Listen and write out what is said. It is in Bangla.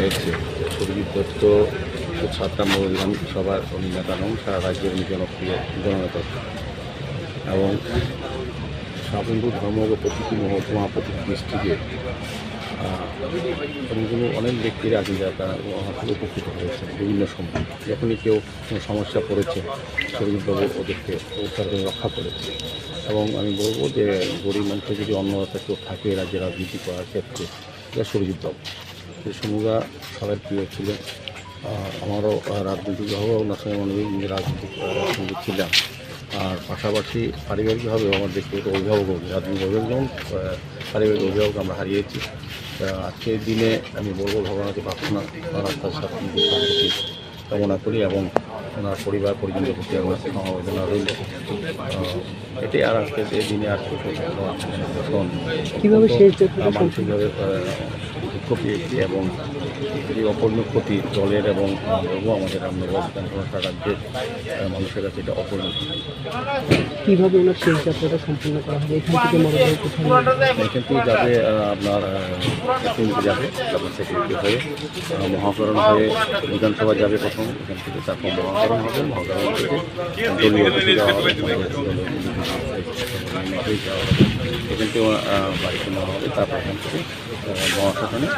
হয়েছে। সুরজিৎ দত্ত সাতটা বিধানসভার উনি নেতা নন সারা রাজ্যের উনি জনপ্রিয় জননেতা। এবং স্বাবন্ধু ধর্মগ প্রতীকী মহকুমা প্রতীক দৃষ্টিকে এবং কোনো অনেক ব্যক্তিরা আছেন তারা উপকৃত হয়েছে বিভিন্ন সময়। যখনই কেউ কোনো সমস্যা পড়েছে শরীরবাবু ওদেরকে উদ্ধার রক্ষা করেছে। এবং আমি বলব যে গরিব মানুষের যদি অন্য কেউ থাকে, রাজ্যে রাজনীতি করার ক্ষেত্রে সরজিৎ বাবু যে সমুদা সবার প্রিয় ছিলেন। আমারও আহ, রাজনীতি হওয়া ওনার সঙ্গে নিজে রাজনীতিক সঙ্গে ছিলাম। আর পাশাপাশি পারিবারিকভাবে আমার ব্যক্তিগত অভিভাবক রাজনৈতিক অভিভাবক পারিবারিক অভিভাবক আমরা হারিয়েছি। আজকের দিনে আমি বলব ভগবানকে প্রার্থনা ওনার তার সাথে কামনা করি এবং ওনার পরিবার পরিজনদের প্রতি আমার সমবেদনা রইল। এটাই আর আজকে এই দিনে আজকে সেই মানসিকভাবে পেয়েছি এবং এই অপূর্ণ ক্ষতি জলের এবং আমাদের রামনগর রাজ্যের মানুষের কাছে এটা অপূর্ণ কীভাবে ওনার শেষ যাত্রাটা সম্পূর্ণ করা হবে? এখান থেকে মরদেহ কোথায়? এখান থেকে যাবে আপনার যাবে তারপর সেকেন্ডে হয়ে মহাকরণ হয়ে বিধানসভা যাবে প্রথম এখান থেকে তারপর মহাকরণ হবে মহাকরণ থেকে অফিসে যাওয়া হবে। এখান থেকে বাড়িতে নেওয়া হবে তারপর এখান থেকে মহাশাসনে